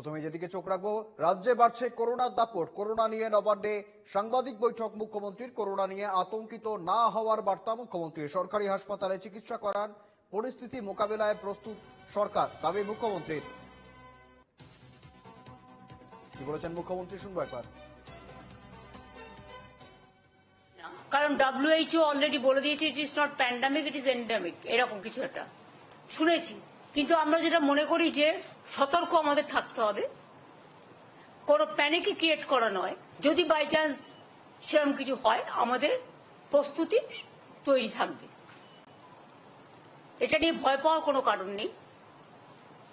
প্রথমে যেদিকে চোখ রাখব, রাজ্যে বাড়ছে করোনার দাপট। করোনা নিয়ে নবান্নে সাংবাদিক বৈঠক, মুখ্যমন্ত্রীর করোনা নিয়ে আতঙ্কিত না হওয়ার বার্তা মুখ্যমন্ত্রী। সরকারি হাসপাতালে চিকিৎসা করান, পরিস্থিতি মোকাবেলায় প্রস্তুত সরকার, দাবি মুখ্যমন্ত্রীর। কি বলেছেন মুখ্যমন্ত্রী? শুনব একবার। কারণ ডাব্লিউএইচও অলরেডি বলে দিয়েছে it is not pandemic it is endemic এরকম কিছু একটা। শুনেছি। কিন্তু আমরা যেটা মনে করি যে সতর্ক আমাদের থাকতে হবে। কোনো প্যানিকই ক্রিয়েট করা নয়। যদি বাই চান্স সেরকম কিছু হয়, আমাদের প্রস্তুতি তৈরি থাকবে। এটা নিয়ে ভয় পাওয়ার কোনো কারণ নেই।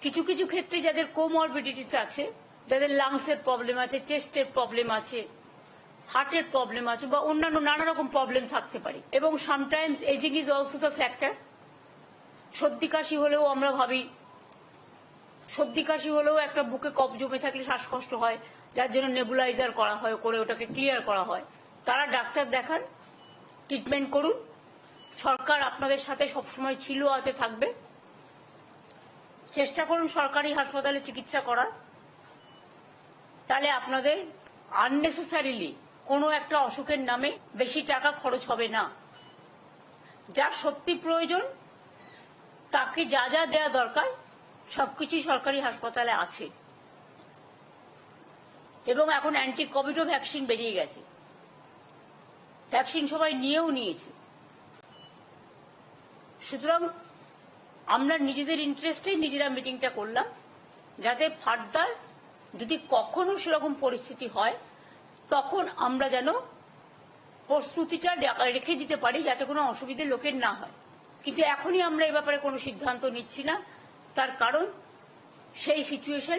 কিছু কিছু ক্ষেত্রে যাদের কোমরবিডিটিস আছে, যাদের লাংসের প্রবলেম আছে চেস্টের প্রবলেম আছে হার্টের প্রবলেম আছে বা অন্যান্য নানা রকম প্রবলেম থাকতে পারে। এবং sometimes ageing is also the factor সর্দি কাশি হলেও আমরা ভাবি সর্দি কাশি হলেও একটা বুকে কফ জমে থাকলে শ্বাসকষ্ট হয়, যার জন্য নেবুলাইজার করা হয়, করে ওটাকে ক্লিয়ার করা হয়। তারা ডাক্তার দেখান, ট্রিটমেন্ট করুন। সরকার আপনাদের সাথে সবসময় ছিল, আছে, থাকবে। চেষ্টা করুন সরকারি হাসপাতালে চিকিৎসা করার তাহলে আপনাদের আননেসেসারিলি কোনো একটা অসুখের নামে বেশি টাকা খরচ হবে না। যার সত্যি প্রয়োজন তাকে যা যা দেওয়া দরকার সবকিছুই সরকারি হাসপাতালে আছে। এবং এখন অ্যান্টি কোভিডও ভ্যাকসিন বেরিয়ে গেছে। ভ্যাকসিন সবাই নিয়েও নিয়েছে। সুতরাং আমরা নিজেদের ইন্টারেস্টে নিজেরা মিটিংটা করলাম, যাতে ফার্দার যদি কখনো সেরকম পরিস্থিতি হয়, তখন আমরা যেন প্রস্তুতিটা রেখে দিতে পারি, যাতে কোনো অসুবিধে লোকের না হয়। কিন্তু এখনই আমরা এ ব্যাপারে কোনো সিদ্ধান্ত নিচ্ছি না। তার কারণ সেই সিচুয়েশন